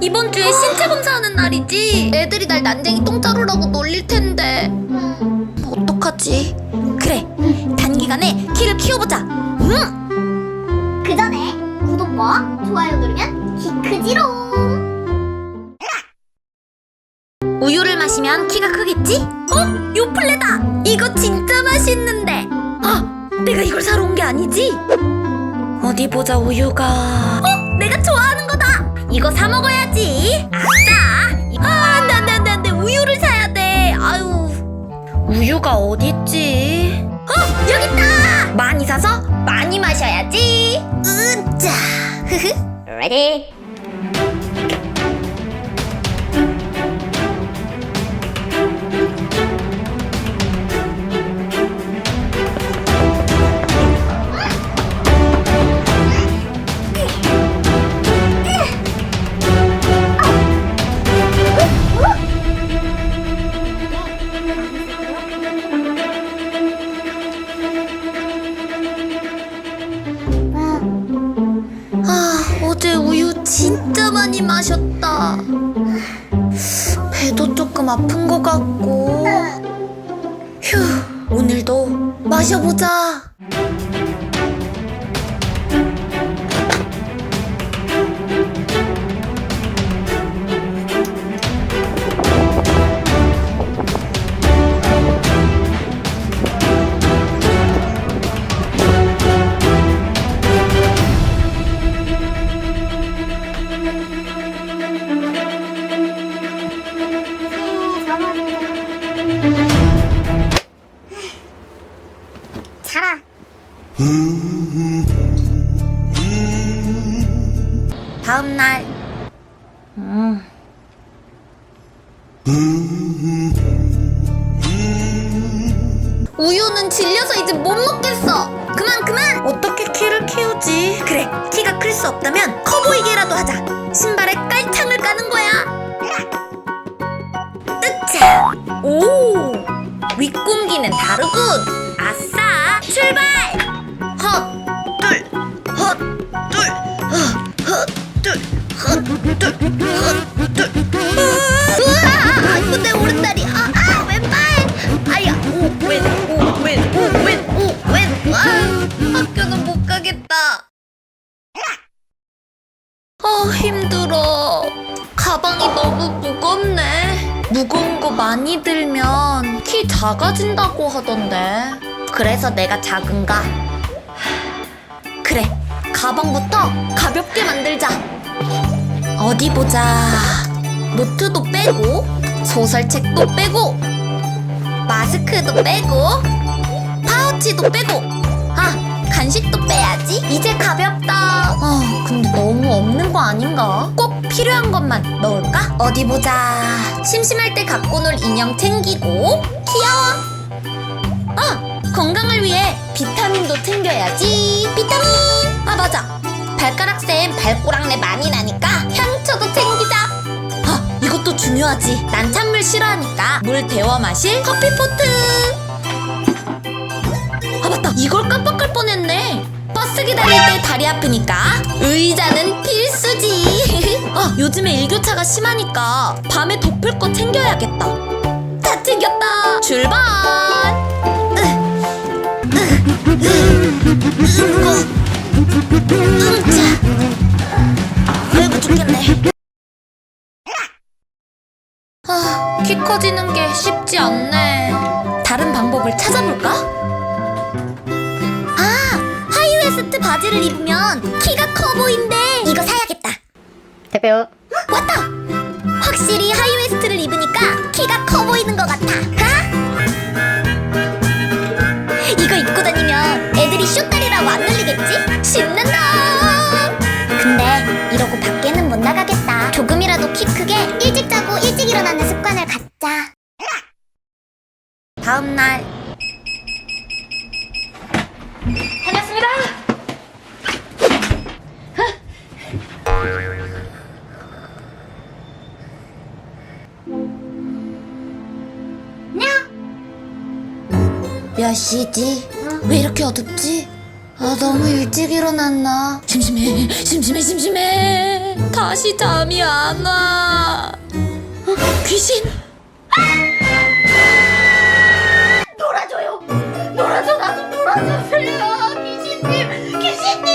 이번 주에 신체 검사하는 날이지. 애들이 날 난쟁이 똥자루라고 놀릴 텐데. 어떡하지? 그래, 단기간에 키를 키워보자. 응. 그 전에 구독과 좋아요 누르면 키 크지롱. 우유를 마시면 키가 크겠지? 어? 요플레다! 이거 진짜 맛있는데! 아! 내가 이걸 사러 온 게 아니지? 어디 보자 우유가 어? 내가 좋아하는 거다! 이거 사 먹어야지! 아싸! 아 안 돼 안 돼 안 돼 안 돼 우유를 사야 돼 아유 우유가 어딨지? 어! 여기 있다! 많이 사서 많이 마셔야지 으짜 흐흐 레 마셨다. 배도 조금 아픈 것 같고. 휴, 오늘도 마셔보자. 다음 날. 음. 우유는 질려서 이제 못 먹겠어. 그만 그만. 어떻게 키를 키우지? 그래, 키가 클 수 없다면 커 보이게라도 하자. 신발에 깔창을 까는 거야. 으차. 오. 윗공기는 다르군. 아싸. 출발. 헛, 둘, 헛, 둘, 헛, 헛, 둘, 헛, 둘, 헛, 둘. 우와! 내 오른다리. 아, 아, 왼발. 아야, 오, 왼, 오, 왼, 오, 왼, 오, 왼. 아, 학교는 못 가겠다. 아, 힘들어. 가방이 너무 무겁네. 무거운 거 많이 들면 키 작아진다고 하던데. 그래서 내가 작은가? 그래, 가방부터 가볍게 만들자. 어디 보자. 노트도 빼고, 소설책도 빼고, 마스크도 빼고, 파우치도 빼고, 아, 간식도 빼야지. 이제 가볍다. 어, 근데 너무 없는 거 아닌가? 꼭 필요한 것만 넣을까? 어디 보자. 심심할 때 갖고 놀 인형 챙기고, 귀여워. 아, 건강을 위해 비타민도 챙겨야지. 비타민. 아 맞아. 발가락쌤 발꼬락내 많이 나니까 향초도 챙기자. 아 이것도 중요하지. 난 찬물 싫어하니까 물 데워 마실 커피포트. 아 맞다. 이걸 깜빡할 뻔했네. 버스 기다릴 때 다리 아프니까 의자는 필수지. 아 요즘에 일교차가 심하니까 밤에 덮을 거 챙겨야겠다. 다 챙겼다. 출발. 아이고 죽겠네 아, 키 커지는 게 쉽지 않네 다른 방법을 찾아볼까? 아, 하이웨스트 바지를 입으면 키가 커 보인대 이거 사야겠다 대표. 왔다! 확실히 하이웨스트를 입으니까 키가 커 보이는 것 같아 놀리겠지? 신난다! 근데 이러고 밖에는 못 나가겠다 조금이라도 키 크게 일찍 자고 일찍 일어나는 습관을 갖자 다음 날 다녔습니다. 몇 시지? 왜 이렇게 어둡지? 아 너무 일찍 일어났나? 심심해 심심해 심심해 다시 잠이 안 와. 어, 귀신? 놀아줘요. 놀아줘 나도 놀아주세요. 귀신님, 귀신님.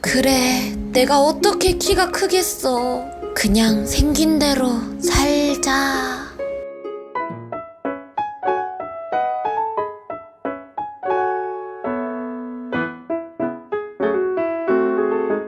그래, 내가 어떻게 키가 크겠어. 그냥 생긴 대로 살자.